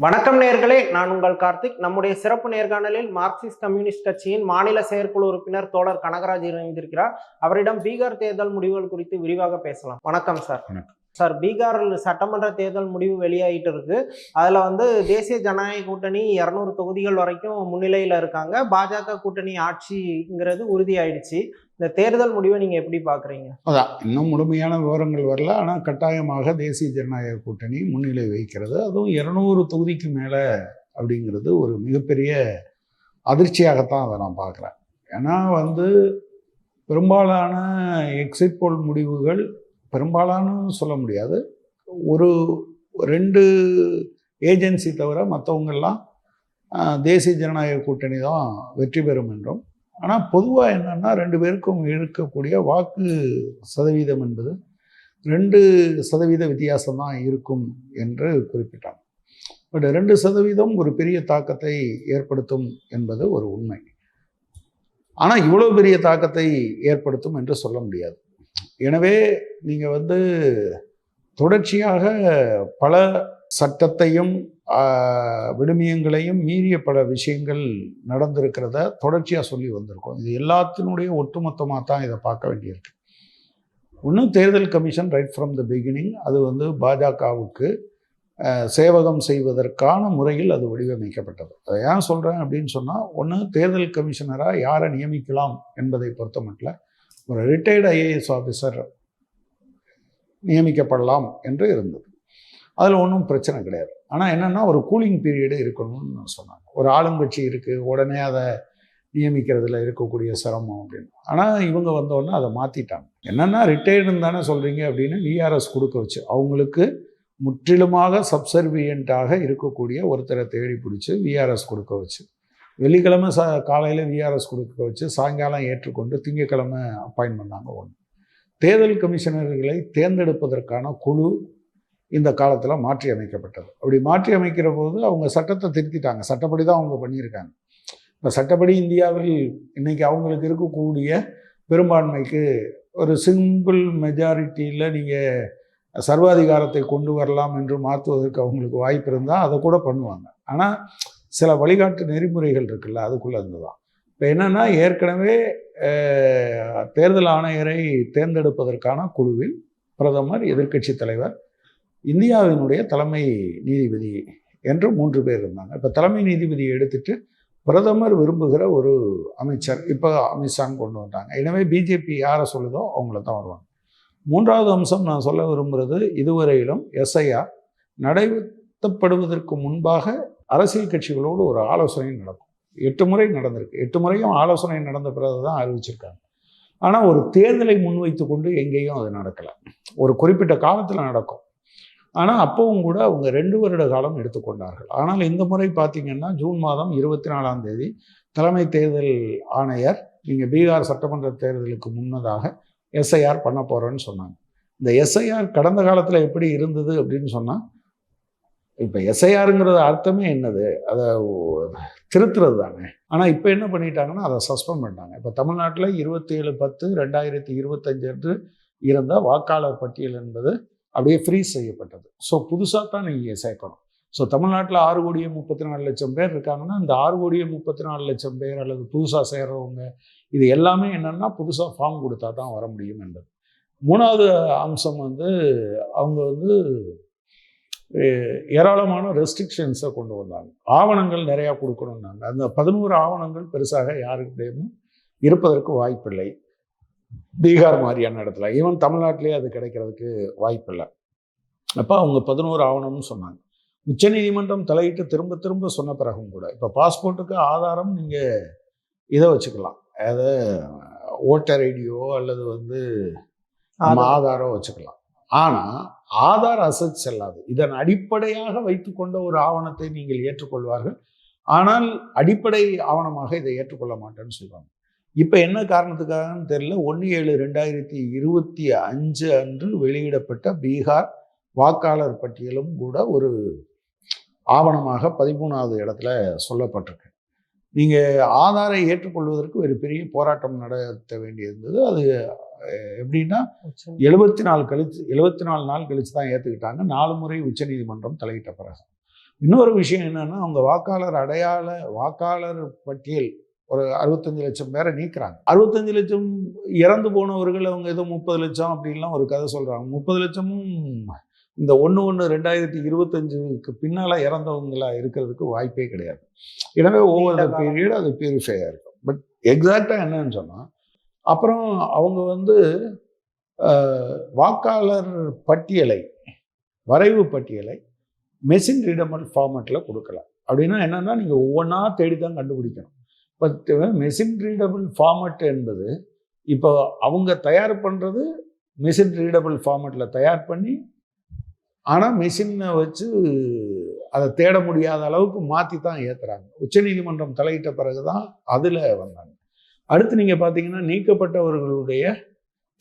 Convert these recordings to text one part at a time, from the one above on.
வணக்கம் நேர்களே நான் உங்கள் கார்த்திக். நம்முடைய சிறப்பு நேர்காணலில் மார்க்சிஸ்ட் கம்யூனிஸ்ட் கட்சியின் மாநில செயற்குழு உறுப்பினர் தோழர் கனகராஜ் இணைந்திருக்கிறார். அவரிடம் பீகார் தேர்தல் முடிவுகள் குறித்து விரிவாக பேசலாம். வணக்கம் சார். வணக்கம். சார் பீகார் சட்டமன்ற தேர்தல் முடிவு வெளியாகிட்டு இருக்கு அதில் வந்து தேசிய ஜனநாயக கூட்டணி இரநூறு தொகுதிகள் வரைக்கும் முன்னிலையில் இருக்காங்க. பாஜக கூட்டணி ஆட்சிங்கிறது உறுதியாயிடுச்சு. இந்த தேர்தல் முடிவை நீங்கள் எப்படி பார்க்குறீங்க அதான் இன்னும் முழுமையான விவரங்கள் வரல. ஆனால் கட்டாயமாக தேசிய ஜனநாயக கூட்டணி முன்னிலை வைக்கிறது. அதுவும் இரநூறு தொகுதிக்கு மேலே அப்படிங்கிறது ஒரு மிகப்பெரிய அதிர்ச்சியாகத்தான் அதை நான் பார்க்குறேன் ஏன்னா வந்து பெரும்பாலான எக்ஸிட் போல் முடிவுகள் பெரும்பாலானு சொல்ல முடியாது. ஒரு ரெண்டு ஏஜென்சி தவிர மற்றவங்கெல்லாம் தேசிய ஜனநாயக கூட்டணி தான் வெற்றி பெறும் என்றும். ஆனால் பொதுவாக என்னென்னா ரெண்டு பேருக்கும் இருக்கக்கூடிய வாக்கு சதவீதம் என்பது ரெண்டு சதவீத வித்தியாசம் தான் இருக்கும் என்று குறிப்பிட்டாங்க. பட் ரெண்டு சதவீதம் ஒரு பெரிய தாக்கத்தை ஏற்படுத்தும் என்பது ஒரு உண்மை. ஆனால் இவ்வளோ பெரிய தாக்கத்தை ஏற்படுத்தும் என்று சொல்ல முடியாது. எனவே நீங்கள் வந்து தொடர்ச்சியாக பல சட்டத்தையும் விடுமியங்களையும் மீறிய பல விஷயங்கள் நடந்திருக்கிறத தொடர்ச்சியாக சொல்லி வந்திருக்கோம். இது எல்லாத்தினுடைய ஒட்டுமொத்தமாக தான் இதை பார்க்க வேண்டியிருக்கு. இன்னும் தேர்தல் commission right from the beginning அது வந்து பாஜகவுக்கு சேவகம் செய்வதற்கான முறையில் அது வடிவமைக்கப்பட்டது. அதை ஏன் சொல்கிறேன் அப்படின்னு சொன்னால் ஒன்று தேர்தல் கமிஷனராக யாரை நியமிக்கலாம் என்பதை பொறுத்த மட்டும் ஒரு ரிட்டையர்டு ஐஏஎஸ் ஆஃபீஸர் நியமிக்கப்படலாம் என்று இருந்தது. அதில் ஒன்றும் பிரச்சனை கிடையாது. ஆனால் என்னென்னா ஒரு கூலிங் பீரியடு இருக்கணும்னு சொன்னாங்க. ஒரு ஆளுங்கட்சி இருக்குது உடனே அதை நியமிக்கிறதுல இருக்கக்கூடிய சிரமம் அப்படின்னு. ஆனால் இவங்க வந்தோடனே அதை மாற்றிட்டாங்க என்னென்னா ரிட்டையர்டுன்னு தானே சொல்கிறீங்க அப்படின்னு விஆர்எஸ் கொடுக்க வச்சு அவங்களுக்கு முற்றிலுமாக சப்சர்வியண்ட்டாக இருக்கக்கூடிய ஒருத்தரை தேடி பிடிச்சி விஆர்எஸ் கொடுக்க வச்சு வெள்ளிக்கிழமை சா காலையில் விஆர்எஸ் கொடுக்க வச்சு சாயங்காலம் ஏற்றுக்கொண்டு திங்கக்கிழமை அப்பாயின் பண்ணாங்க ஒன்று தேர்தல் கமிஷனர்களை தேர்ந்தெடுப்பதற்கான குழு இந்த காலத்தில் மாற்றி அமைக்கப்பட்டது. அப்படி மாற்றி அமைக்கிற போது அவங்க சட்டத்தை திருத்திட்டாங்க. சட்டப்படி தான் அவங்க பண்ணியிருக்காங்க. இப்போ சட்டப்படி இந்தியாவில் இன்றைக்கி அவங்களுக்கு இருக்கக்கூடிய பெரும்பான்மைக்கு ஒரு சிம்பிள் மெஜாரிட்டியில் நீங்கள் சர்வாதிகாரத்தை கொண்டு வரலாம் என்று மாற்றுவதற்கு அவங்களுக்கு வாய்ப்பு இருந்தால் அதை கூட பண்ணுவாங்க. ஆனால் சில வழிகாட்டு நெறிமுறைகள் இருக்குல்ல அதுக்குள்ளே இருந்து தான் இப்போ என்னென்னா ஏற்கனவே தேர்தல் ஆணையரை தேர்ந்தெடுப்பதற்கான குழுவில் பிரதமர் எதிர்க்கட்சி தலைவர் இந்தியாவினுடைய தலைமை நீதிபதி என்று மூன்று பேர் இருந்தாங்க. இப்போ தலைமை நீதிபதியை எடுத்துட்டு பிரதமர் விரும்புகிற ஒரு அமைச்சர் இப்போ அமித்ஷான்னு கொண்டு வந்தாங்க. எனவே பிஜேபி யாரை சொல்லுதோ அவங்கள தான் வருவாங்க. மூன்றாவது அம்சம் நான் சொல்ல விரும்புகிறது இதுவரையிலும் எஸ்ஐஆர் நடைபெற்றப்படுவதற்கு முன்பாக அரசியல் கட்சிகளோடு ஒரு ஆலோசனை நடக்கும். எட்டு முறை நடந்திருக்கு. எட்டு முறையும் ஆலோசனை நடந்த பிறகு தான் அறிவிச்சிருக்காங்க. ஆனால் ஒரு தேர்தலை முன்வைத்து கொண்டு எங்கேயும் அது நடக்கலை. ஒரு குறிப்பிட்ட காலத்தில் நடக்கும். ஆனால் அப்பவும் கூட அவங்க ரெண்டு வருட காலம் எடுத்துக்கொண்டார்கள் ஆனால் இந்த முறை பார்த்தீங்கன்னா ஜூன் மாதம் இருபத்தி நாலாம் தேதி தலைமை தேர்தல் ஆணையர் நீங்கள் பீகார் சட்டமன்ற தேர்தலுக்கு முன்னதாக எஸ்ஐஆர் பண்ண போகிறோன்னு சொன்னாங்க. இந்த எஸ்ஐஆர் கடந்த காலத்தில் எப்படி இருந்தது அப்படின்னு சொன்னால் இப்போ எஸ்ஐஆருங்கிறது அர்த்தமே என்னது? அதை திருத்துறது தானே ஆனால் இப்போ என்ன பண்ணிட்டாங்கன்னா அதை சஸ்பெண்ட் பண்ணிட்டாங்க. இப்போ தமிழ்நாட்டில் இருபத்தி ஏழு பத்து ரெண்டாயிரத்தி இருபத்தஞ்சு என்று இருந்த வாக்காளர் பட்டியல் என்பது அப்படியே ஃப்ரீஸ் செய்யப்பட்டது. ஸோ புதுசாக தான் நீங்கள் சேர்க்கணும். ஸோ தமிழ்நாட்டில் ஆறு கோடியே முப்பத்தி நாலு லட்சம் பேர் இருக்காங்கன்னா இந்த ஆறு கோடியே முப்பத்தி நாலு லட்சம் பேர் அல்லது புதுசாக சேர்றவங்க இது எல்லாமே என்னென்னா புதுசாக ஃபார்ம் கொடுத்தா தான் வர முடியும் என்பது. மூணாவது அம்சம் வந்து அவங்க வந்து ஏராளமான ரெஸ்ட்ரிக்ஷன்ஸை கொண்டு வந்தாங்க. ஆவணங்கள் நிறையா கொடுக்கணும்னாங்க. அந்த பதினோரு ஆவணங்கள் பெருசாக யாருக்கிட்டையும் இருப்பதற்கு வாய்ப்பில்லை. பீகார் மாதிரியான இடத்துல. ஈவன் தமிழ்நாட்டிலே அது கிடைக்கிறதுக்கு வாய்ப்பில்லை. அப்போ அவங்க பதினோரு ஆவணம்னு சொன்னாங்க. உச்சநீதிமன்றம் தலையிட்டு திரும்ப திரும்ப சொன்ன பிறகும் கூட இப்போ பாஸ்போர்ட்டுக்கு ஆதாரம் நீங்கள் இதை வச்சுக்கலாம். அதாவது ஓட்டர் ஐடியோ அல்லது வந்து ஆதாரம். வச்சுக்கலாம். ஆனால் ஆதார் அசட் செல்லாது. இதன் அடிப்படையாக வைத்துக்கொண்ட ஒரு ஆவணத்தை நீங்கள் ஏற்றுக்கொள்வார்கள். ஆனால் அடிப்படை ஆவணமாக இதை ஏற்றுக்கொள்ள மாட்டேன்னு சொல்லுவாங்க. இப்போ என்ன காரணத்துக்காகன்னு தெரியல. ஒன்று ஏழு ரெண்டாயிரத்தி இருபத்தி அஞ்சு அன்று வெளியிடப்பட்ட பீகார் வாக்காளர் பட்டியலும் கூட ஒரு ஆவணமாக பதிமூணாவது இடத்துல சொல்லப்பட்டிருக்கு. நீங்கள் ஆதாரை ஏற்றுக்கொள்வதற்கு ஒரு பெரிய போராட்டம் நடத்த வேண்டியிருந்தது. அது எப்படின்னா எழுபத்தி நாலு கழிச்சு எழுபத்தி நாலு நாள் கழிச்சு தான் ஏற்றுக்கிட்டாங்க நாலு முறை உச்சநீதிமன்றம் தலையிட்ட பிறகு. இன்னொரு விஷயம் என்னன்னா அவங்க வாக்காளர் அடையாள வாக்காளர் பட்டியல் ஒரு அறுபத்தஞ்சு லட்சம் பேரை நீக்குறாங்க. அறுபத்தஞ்சு லட்சம் இறந்து போனவர்கள் அவங்க ஏதோ முப்பது லட்சம் அப்படின்லாம் ஒரு கதை சொல்றாங்க. முப்பது லட்சமும் இந்த ஒன்று ஒன்று ரெண்டாயிரத்தி இருபத்தஞ்சுக்கு பின்னால இறந்தவங்களா இருக்கிறதுக்கு வாய்ப்பே கிடையாது. எனவே ஒவ்வொரு நீண்ட காலம். பீரியட் அது பியூரிஃபையாக இருக்கும். பட் எக்ஸாக்டாக என்னன்னு சொன்னால் அப்புறம் அவங்க வந்து வாக்காளர் பட்டியலை வரைவு பட்டியலை மெஷின் ரீடபிள் ஃபார்மேட்டில் கொடுக்கலாம். அப்படின்னா என்னன்னா நீங்கள் ஒவ்வொன்றா தேடி தான் கண்டுபிடிக்கணும். பட் மெஷின் ரீடபிள் ஃபார்மேட் என்பது இப்போ அவங்க தயார் பண்ணுறது மெஷின் ரீடபிள் ஃபார்மேட்டில் தயார் பண்ணி ஆனால் மெஷினை வச்சு அதை தேட முடியாத அளவுக்கு மாற்றி தான் ஏற்றுறாங்க உச்சநீதிமன்றம் தலையிட்ட பிறகு தான் அதில் வந்தாங்க. அடுத்து நீங்கள் பார்த்தீங்கன்னா நீக்கப்பட்டவர்களுடைய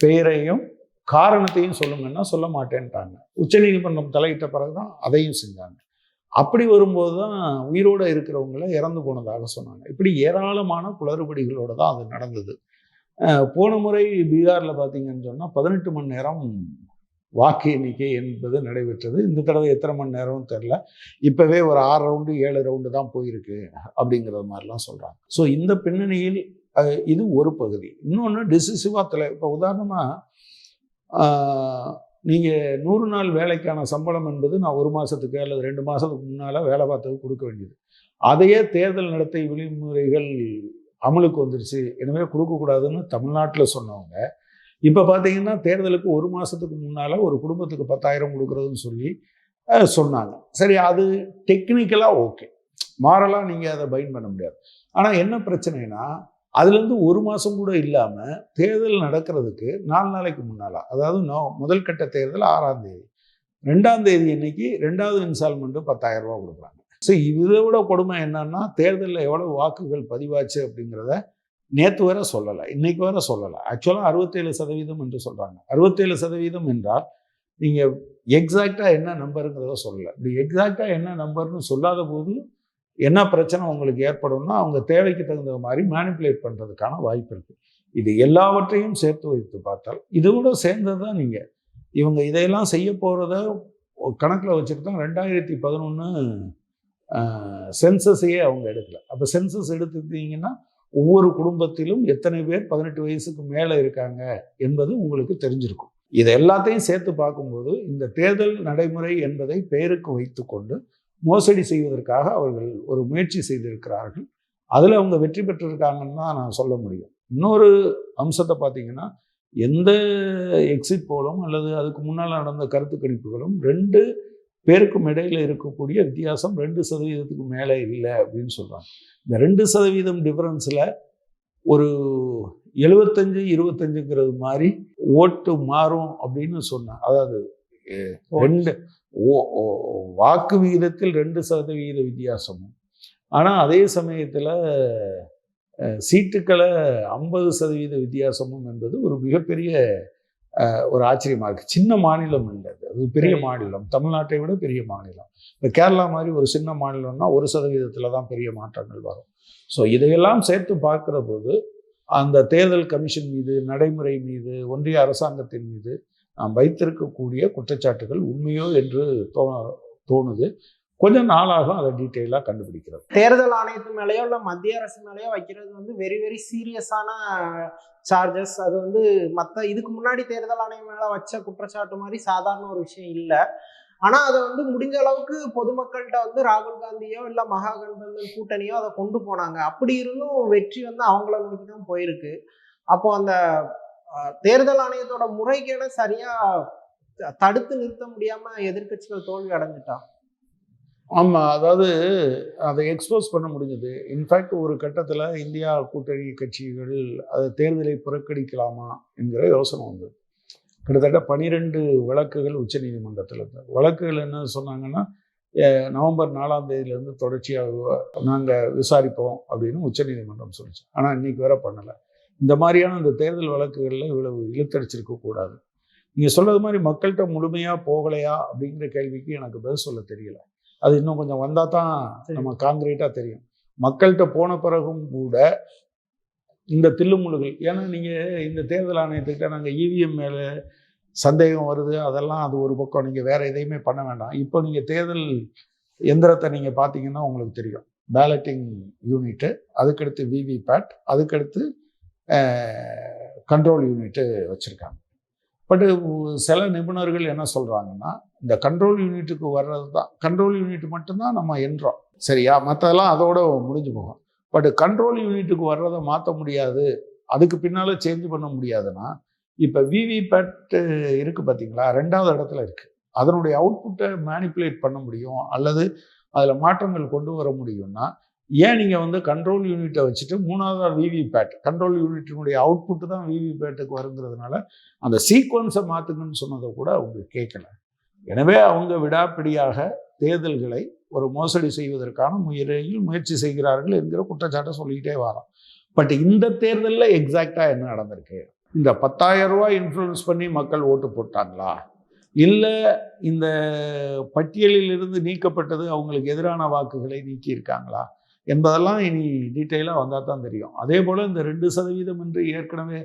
பெயரையும் காரணத்தையும் சொல்லுங்கன்னா சொல்ல மாட்டேன்ட்டாங்க. உச்சநீதிமன்றம் தலையிட்ட பிறகு தான் அதையும் செஞ்சாங்க. அப்படி வரும்போது தான் உயிரோடு இருக்கிறவங்கள இறந்து போனதாக சொன்னாங்க. இப்படி ஏராளமான குளறுபடிகளோடு தான் அது நடந்தது. போன முறை பீகாரில் பார்த்தீங்கன்னு சொன்னால் பதினெட்டு மணி நேரம் வாக்கு எண்ணிக்கை என்பது நடைபெற்றது. இந்த தடவை எத்தனை மணி நேரம்னு தெரில இப்போவே ஒரு ஆறு ரவுண்டு ஏழு ரவுண்டு தான் போயிருக்கு அப்படிங்கிறது மாதிரிலாம் சொல்கிறாங்க ஸோ இந்த பின்னணியில் இது ஒரு பகுதி. இன்னொன்று டிசிசிவாக தலை இப்போ உதாரணமாக நீங்கள் நூறு நாள் வேலைக்கான சம்பளம் என்பது நான் ஒரு மாதத்துக்கு அல்லது ரெண்டு மாதத்துக்கு முன்னால் வேலை பார்த்ததுக்கு கொடுக்க வேண்டியது. அதையே தேர்தல் நடத்தை விதிமுறைகள் அமலுக்கு வந்துருச்சு. எனவே கொடுக்கக்கூடாதுன்னு தமிழ்நாட்டில் சொன்னவங்க இப்போ பார்த்தீங்கன்னா தேர்தலுக்கு ஒரு மாதத்துக்கு முன்னால் ஒரு குடும்பத்துக்கு பத்தாயிரம் கொடுக்குறதுன்னு சொல்லி சொன்னாங்க. சரி அது டெக்னிக்கலாக ஓகே மாறலாக நீங்கள் அதை பைன் பண்ண முடியாது. ஆனால் என்ன பிரச்சனைனா அதுலேருந்து ஒரு மாதம் கூட இல்லாமல் தேர்தல் நடக்கிறதுக்கு நாலு நாளைக்கு முன்னால்? அதாவது நோ முதல் கட்ட தேர்தல் ஆறாம் தேதி. ரெண்டாம் தேதி இன்னைக்கு ரெண்டாவது இன்ஸ்டால்மெண்ட்டு பத்தாயிரம் ரூபா கொடுக்குறாங்க. ஸோ இதை விட கொடுமை என்னன்னா தேர்தலில் எவ்வளோ வாக்குகள் பதிவாச்சு அப்படிங்கிறத நேற்று வர சொல்லலை. இன்னைக்கு வர சொல்லலை. ஆக்சுவலாக அறுபத்தேழு சதவீதம் என்று சொல்கிறாங்க அறுபத்தேழு சதவீதம் என்றால் நீங்கள் எக்ஸாக்டாக என்ன நம்பருங்கிறத சொல்லலை. இப்படி எக்ஸாக்டாக என்ன நம்பர்னு சொல்லாத போது என்ன பிரச்சனை உங்களுக்கு ஏற்படும்னா அவங்க தேவைக்கு தகுந்த மாதிரி மேனிப்புலேட் பண்ணுறதுக்கான வாய்ப்பு இருக்குது இது எல்லாவற்றையும் சேர்த்து வைத்து பார்த்தால் இதோட சேர்ந்தது தான் நீங்கள் இவங்க இதையெல்லாம் செய்ய போகிறத கணக்கில் வச்சுட்டு தான் ரெண்டாயிரத்தி பதினொன்று சென்சஸையே அவங்க எடுக்கல. அப்போ சென்சஸ் எடுத்துக்கிட்டீங்கன்னா ஒவ்வொரு குடும்பத்திலும் எத்தனை பேர் பதினெட்டு வயசுக்கு மேலே இருக்காங்க என்பது உங்களுக்கு தெரிஞ்சிருக்கும். இது எல்லாத்தையும் சேர்த்து பார்க்கும்போது இந்த தேர்தல் நடைமுறை என்பதை பெயருக்கு வைத்துக்கொண்டு மோசடி செய்வதற்காக அவர்கள் ஒரு முயற்சி செய்திருக்கிறார்கள். அதில் அவங்க வெற்றி பெற்றிருக்காங்கன்னு தான் நான் சொல்ல முடியும். இன்னொரு அம்சத்தை பார்த்தீங்கன்னா எந்த எக்ஸிட் போலும் அல்லது அதுக்கு முன்னால் நடந்த கருத்து கணிப்புகளும் ரெண்டு பேருக்கும் இடையில இருக்கக்கூடிய வித்தியாசம் ரெண்டு சதவீதத்துக்கு மேலே இல்லை அப்படின்னு சொல்கிறாங்க இந்த ரெண்டு சதவீதம் டிஃபரன்ஸில் ஒரு எழுபத்தஞ்சு இருபத்தஞ்சுங்கிறது மாதிரி ஓட்டு மாறும் அப்படின்னு சொன்னாங்க. அதாவது ரெண்டு வாக்கு விகிதத்தில் ரெண்டு சதவீத வித்தியாசமும். ஆனால் அதே சமயத்தில் சீட்டுக்களை ஐம்பது சதவீத வித்தியாசமும் என்பது ஒரு மிகப்பெரிய ஒரு ஆச்சரியமா இருக்கு. சின்ன மாநிலம் இல்லை அது. பெரிய. மாநிலம். தமிழ்நாட்டை விட பெரிய மாநிலம். இப்போ கேரளா மாதிரி ஒரு சின்ன மாநிலம்னா ஒரு சதவீதத்தில் தான் பெரிய மாற்றங்கள் வரும். ஸோ இதையெல்லாம் சேர்த்து பார்க்குற போது அந்த தேர்தல் கமிஷன் மீது நடைமுறை மீது ஒன்றிய அரசாங்கத்தின் மீது நாம் வைத்திருக்கக்கூடிய குற்றச்சாட்டுகள் உண்மையோ என்று தோணுது. கொஞ்சம் நாளாக அதை டீட்டெயிலாக கண்டுபிடிக்கிறது தேர்தல் ஆணையத்து மேலேயோ இல்லை மத்திய அரசு மேலேயோ வைக்கிறது வந்து வெரி வெரி சீரியஸான சார்ஜஸ் அது வந்து மற்ற இதுக்கு முன்னாடி தேர்தல் ஆணையம் மேலே வச்ச குற்றச்சாட்டு மாதிரி சாதாரண ஒரு விஷயம் இல்லை. ஆனால் அதை வந்து முடிஞ்ச அளவுக்கு பொதுமக்கள்கிட்ட வந்து ராகுல் காந்தியோ இல்லை மகாகண்பந்தன் கூட்டணியோ அதை கொண்டு போனாங்க. அப்படி இருந்தும் வெற்றி வந்து அவங்கள நோக்கி தான் போயிருக்கு. அப்போ அந்த தேர்தல் ஆணையத்தோட முறைகேட சரியா தடுத்து நிறுத்த முடியாம எதிர்க்கட்சிகள் தோல்வி அடைஞ்சிட்டா? ஆமாம் அதாவது அதை எக்ஸ்போஸ் பண்ண முடிஞ்சது. இன்ஃபேக்ட் ஒரு கட்டத்தில் இந்தியா கூட்டணி கட்சிகள் அது தேர்தலை புறக்கணிக்கலாமா என்கிற யோசனை வந்தது. கிட்டத்தட்ட பனிரெண்டு வழக்குகள் உச்சநீதிமன்றத்தில் இருந்தது. வழக்குகள் என்ன சொன்னாங்கன்னா நவம்பர் நாலாம் தேதியிலேருந்து தொடர்ச்சியாக நாங்கள் விசாரிப்போம் அப்படின்னு உச்சநீதிமன்றம் சொல்லிச்சு. ஆனால் இன்னைக்கு வேற பண்ணலை. இந்த மாதிரியான இந்த தேர்தல் வழக்குகளில் இவ்வளவு இழுத்தடிச்சிருக்க கூடாது. நீங்கள் சொல்றது மாதிரி மக்கள்கிட்ட முழுமையாக போகலையா அப்படிங்கிற கேள்விக்கு எனக்கு பதில் சொல்ல தெரியல. அது இன்னும் கொஞ்சம் வந்தால் தான். நம்ம காங்கிரீட்டாக தெரியும். மக்கள்கிட்ட போன பிறகும் கூட இந்த தில்லுமுழுகள் ஏன்னா நீங்கள் இந்த தேர்தல் ஆணையத்துக்கிட்ட நாங்கள் இவிஎம் மேலே சந்தேகம் வருது அதெல்லாம் அது ஒரு பக்கம். நீங்கள் வேறு எதையுமே பண்ண வேண்டாம். இப்போ நீங்கள் தேர்தல் எந்திரத்தை நீங்கள் பார்த்தீங்கன்னா உங்களுக்கு தெரியும். பேலட்டிங் யூனிட்டு அதுக்கடுத்து விவிபேட் அதுக்கடுத்து கண்ட்ரோல் யூனிட்டு வச்சுருக்காங்க. பட்டு சில நிபுணர்கள் என்ன சொல்கிறாங்கன்னா இந்த கண்ட்ரோல் யூனிட்டுக்கு வர்றது தான் கண்ட்ரோல் யூனிட் மட்டும்தான் நம்ம எண்றோம் சரியா? மற்றதெல்லாம் அதோட முடிஞ்சு போகும். பட் கண்ட்ரோல் யூனிட்டுக்கு வர்றதை மாற்ற முடியாது. அதுக்கு பின்னால் சேஞ்ச் பண்ண முடியாதுன்னா இப்போ விவிபேட்டு இருக்குது பார்த்தீங்களா ரெண்டாவது இடத்துல இருக்குது அதனுடைய அவுட்புட்டை மேனிப்புலேட் பண்ண முடியும். அல்லது அதில் மாற்றங்கள் கொண்டு வர முடியும்னா ஏன் நீங்கள் வந்து கண்ட்ரோல் யூனிட்டை வச்சுட்டு மூணாவதாக விவிபேட் கண்ட்ரோல் யூனிட்டினுடைய அவுட்புட்டு தான் விவிபேட்டுக்கு வருங்கிறதுனால அந்த சீக்வன்ஸை மாற்றுங்கன்னு சொன்னதை கூட அவங்க கேட்கல. எனவே அவங்க விடாப்பிடியாக தேர்தல்களை ஒரு மோசடி செய்வதற்கான முயற்சியில் முயற்சி செய்கிறார்கள் என்கிற குற்றச்சாட்டை சொல்லிக்கிட்டே வரோம் பட் இந்த தேர்தலில் எக்ஸாக்டாக என்ன நடந்திருக்கு? இந்த பத்தாயிரம் ரூபாய் இன்ஃப்ளூயன்ஸ் பண்ணி மக்கள் ஓட்டு போட்டாங்களா? இல்லை இந்த பட்டியலில் இருந்து நீக்கப்பட்டது அவங்களுக்கு எதிரான வாக்குகளை நீக்கியிருக்காங்களா? என்பதெல்லாம் இனி டீட்டெயிலாக வந்தால் தான் தெரியும். அதே போல் இந்த ரெண்டு சதவீதம் என்று ஏற்கனவே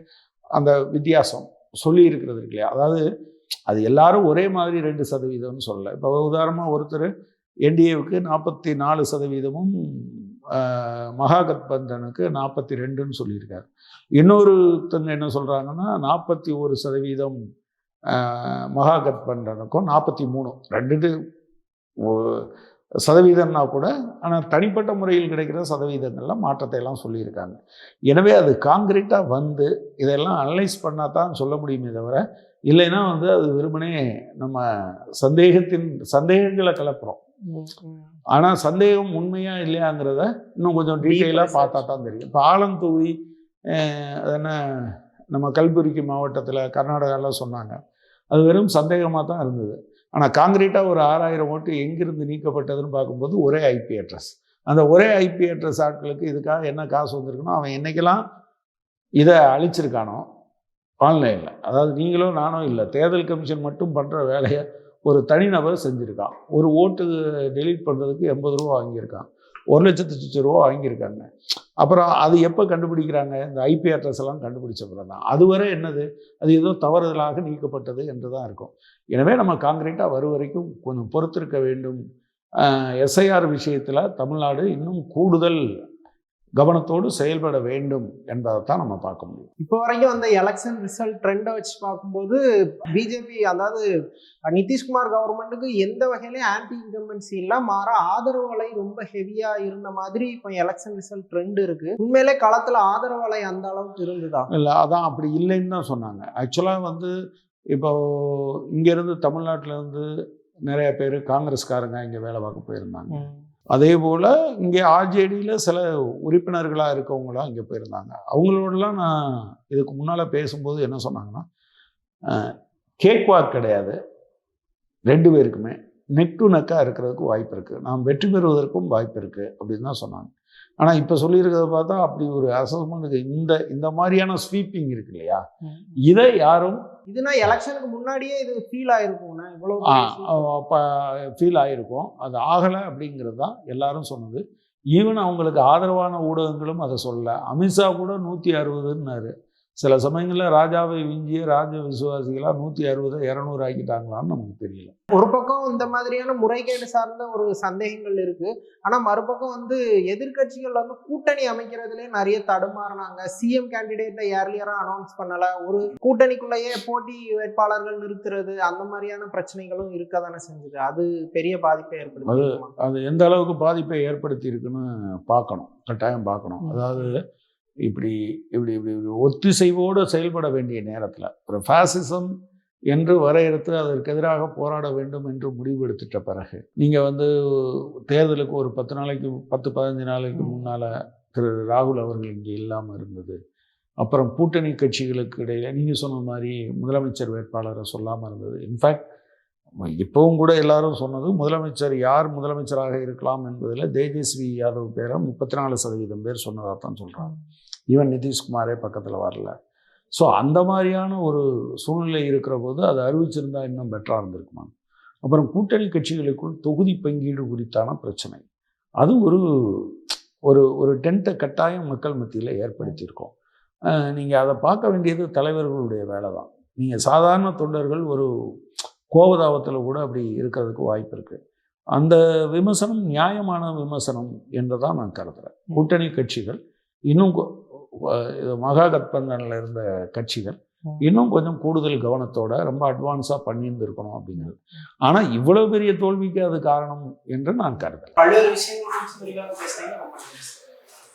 அந்த வித்தியாசம் சொல்லி இருக்கிறது இருக்கு இல்லையா? அதாவது அது எல்லாரும் ஒரே மாதிரி ரெண்டு சதவீதம்னு சொல்லலை. இப்போ உதாரணமாக ஒருத்தர் என்டிஏவுக்கு நாற்பத்தி நாலு சதவீதமும் மகாகத்பந்தனுக்கு நாற்பத்தி ரெண்டுன்னு சொல்லியிருக்காரு. இன்னொருத்தங்க என்ன சொல்கிறாங்கன்னா நாற்பத்தி ஒரு சதவீதம் மகாகத்பந்தனுக்கும் நாற்பத்தி மூணு. ரெண்டு சதவீதம்னா கூட ஆனால் தனிப்பட்ட முறையில் கிடைக்கிற சதவீதங்கள்ல மாற்றத்தை எல்லாம் சொல்லியிருக்காங்க. எனவே அது காங்கிரீட்டாக வந்து இதெல்லாம் அனலைஸ் பண்ணால் தான் சொல்ல முடியுமே தவிர இல்லைன்னா வந்து அது வெறுமனே நம்ம சந்தேகத்தின் சந்தேகங்களை கிளப்புறோம் ஆனால் சந்தேகம் உண்மையா இல்லையாங்கிறத இன்னும் கொஞ்சம் டீட்டெயிலாக. பார்த்தா தான் தெரியும். இப்போ ஆலந்தூவி என்ன நம்ம கல்புர்கி மாவட்டத்தில் கர்நாடகாவில் சொன்னாங்க. அது வெறும் சந்தேகமாக தான் இருந்தது. ஆனால் காங்கிரீட்டாக ஒரு ஆறாயிரம் ஓட்டு எங்கிருந்து நீக்கப்பட்டதுன்னு பார்க்கும்போது ஒரே ஐபி அட்ரஸ். அந்த ஒரே ஐபி அட்ரஸ் ஆட்களுக்கு இதுக்காக என்ன காசு வந்திருக்கணும் அவன் என்னைக்கெல்லாம் இதை அழிச்சிருக்கானோ ஆன்லைனில். அதாவது நீங்களும் நானும் இல்லை தேர்தல் கமிஷன் மட்டும் பண்ணுற வேலையை ஒரு தனிநபர் செஞ்சுருக்கான். ஒரு ஓட்டு டெலீட் பண்ணுறதுக்கு எண்பது ரூபா வாங்கியிருக்கான். ஒரு லட்சத்து சுச்சு ரூபா வாங்கியிருக்காங்க. அப்புறம் அது எப்போ கண்டுபிடிக்கிறாங்க? இந்த ஐபி அட்ரஸ் எல்லாம் கண்டுபிடிச்ச பிறகு தான். அதுவரை என்னது? அது ஏதோ தவறுதலாக நீக்கப்பட்டது என்று தான் இருக்கும். எனவே நம்ம காங்கிரீட்டாக வரும் வரைக்கும் கொஞ்சம் பொறுத்திருக்க வேண்டும். எஸ்ஐஆர் விஷயத்தில் தமிழ்நாடு இன்னும் கூடுதல் கவனத்தோடு செயல்பட வேண்டும் என்பதைத்தான் நம்ம பார்க்க முடியும். இப்போ வரைக்கும் அந்த எலெக்ஷன் ரிசல்ட் ட்ரெண்டை வச்சு பார்க்கும்போது பிஜேபி அதாவது நிதிஷ்குமார் கவர்மெண்ட்டுக்கு எந்த வகையிலையும் ஆன்டி இன்கம்பன்சி இல்லை மாற ஆதரவு அலை ரொம்ப ஹெவியா இருந்த மாதிரி இப்போ எலெக்ஷன் ரிசல்ட் ட்ரெண்ட் இருக்கு. உண்மையிலே களத்துல ஆதரவு அலை அந்த அளவுக்கு இருந்ததா? இல்லை அதான் அப்படி இல்லைன்னு தான் சொன்னாங்க. ஆக்சுவலாக வந்து இப்போ இங்கேருந்து தமிழ்நாட்டிலேருந்து நிறைய பேர் காங்கிரஸ்காரங்க இங்கே வேலை பார்க்க போயிருந்தாங்க. அதே போல் இங்கே ஆர்ஜேடியில் சில உறுப்பினர்களாக இருக்கவங்களாம் இங்கே போயிருந்தாங்க. அவங்களோடலாம் நான் இதுக்கு முன்னால் பேசும்போது என்ன சொன்னாங்கன்னா கேக் வாக் கிடையாது. ரெண்டு பேருக்குமே. நெக் டு நெக்காக இருக்கிறதுக்கு வாய்ப்பு இருக்குது நாம் வெற்றி பெறுவதற்கும் வாய்ப்பு இருக்குது அப்படின்னு தான் சொன்னாங்க. ஆனால் இப்போ சொல்லியிருக்கிறத பார்த்தா அப்படி ஒரு அசஸ்மெண்ட் இந்த இந்த மாதிரியான ஸ்வீப்பிங் இருக்கு இல்லையா? இதை யாரும் இதுனா எலெக்ஷனுக்கு முன்னாடியே இது ஃபீல் sweep. அப்போ ஃபீல் ஆகிருக்கும் அது ஆகலை அப்படிங்கிறது தான் எல்லாரும் சொன்னது. ஈவன் அவங்களுக்கு ஆதரவான ஊடகங்களும் அதை சொல்லல. அமித்ஷா கூட நூற்றி அறுபதுன்னாரு. சில சமயங்களில் ராஜாவை விஞ்சிய ராஜ விசுவாசிகளாக நூற்றி அறுபதை இரநூறு ஆக்கிட்டாங்களான்னு நமக்கு தெரியல. ஒரு பக்கம் இந்த மாதிரியான முறைகேடு சார்ந்த ஒரு சந்தேகங்கள் இருக்கு. ஆனா மறுபக்கம் வந்து எதிர்க்கட்சிகள் வந்து கூட்டணி அமைக்கிறதுலே நிறைய தடுமாறினாங்க. சிஎம் கேண்டிடேட்டை ஏர்லியரா அனௌன்ஸ் பண்ணல. ஒரு கூட்டணிக்குள்ளேயே போட்டி வேட்பாளர்கள் நிறுத்துறது அந்த மாதிரியான பிரச்சனைகளும் இருக்க தானே செஞ்சது. அது பெரிய பாதிப்பை ஏற்படுத்தி அது எந்த அளவுக்கு பாதிப்பை ஏற்படுத்தி இருக்குன்னு பார்க்கணும். கட்டாயம் பார்க்கணும். அதாவது இப்படி இப்படி இப்படி ஒத்திசைவோடு செயல்பட வேண்டிய நேரத்தில் ஒரு ஃபேசிசம் என்று வரையறுத்து அதற்கு எதிராக போராட வேண்டும் என்று முடிவெடுத்துட்ட பிறகு நீங்கள் வந்து தேர்தலுக்கு ஒரு பத்து நாளைக்கு பத்து பதினஞ்சு நாளைக்கு. முன்னால் திரு ராகுல் அவர்கள் இங்கே இல்லாமல் இருந்தது. அப்புறம் கூட்டணி கட்சிகளுக்கு இடையில நீங்கள் சொன்ன மாதிரி முதலமைச்சர் வேட்பாளரை சொல்லாமல் இருந்தது. இன்ஃபேக்ட் இப்போவும் கூட எல்லாரும் சொன்னது முதலமைச்சர் யார் முதலமைச்சராக இருக்கலாம் என்பதில் தேஜஸ்வி யாதவ் பேரை முப்பத்தி நாலு சதவீதம் பேர் சொன்னதாக தான் சொல்கிறாங்க ஈவன் நிதிஷ்குமாரே பக்கத்தில் வரல. ஸோ அந்த மாதிரியான ஒரு சூழ்நிலை இருக்கிற போது அதை அறிவிச்சிருந்தா இன்னும் பெட்டராக இருந்திருக்குமா அப்புறம் கூட்டணி கட்சிகளுக்குள் தொகுதி பங்கீடு குறித்தான பிரச்சனை. அது ஒரு ஒரு ஒரு டென்ட்டை கட்டாயம் மக்கள் மத்தியில் ஏற்படுத்தியிருக்கோம். நீங்கள் அதை பார்க்க வேண்டியது தலைவர்களுடைய வேலை தான். நீங்கள் சாதாரண தொண்டர்கள் ஒரு கோபதாபத்தில் கூட அப்படி இருக்கிறதுக்கு வாய்ப்பு இருக்குது அந்த விமர்சனம் நியாயமான விமர்சனம் என்று தான் நான் கருதுறேன். கூட்டணி கட்சிகள் இன்னும் இது மகாகத்பந்தனில் இருந்த கட்சிகள். இன்னும் கொஞ்சம் கூடுதல் கவனத்தோட ரொம்ப அட்வான்ஸாக பண்ணியிருந்திருக்கணும் அப்படிங்கிறது. ஆனால் இவ்வளவு பெரிய தோல்விக்கு அது காரணம் என்று நான் கருதுறேன்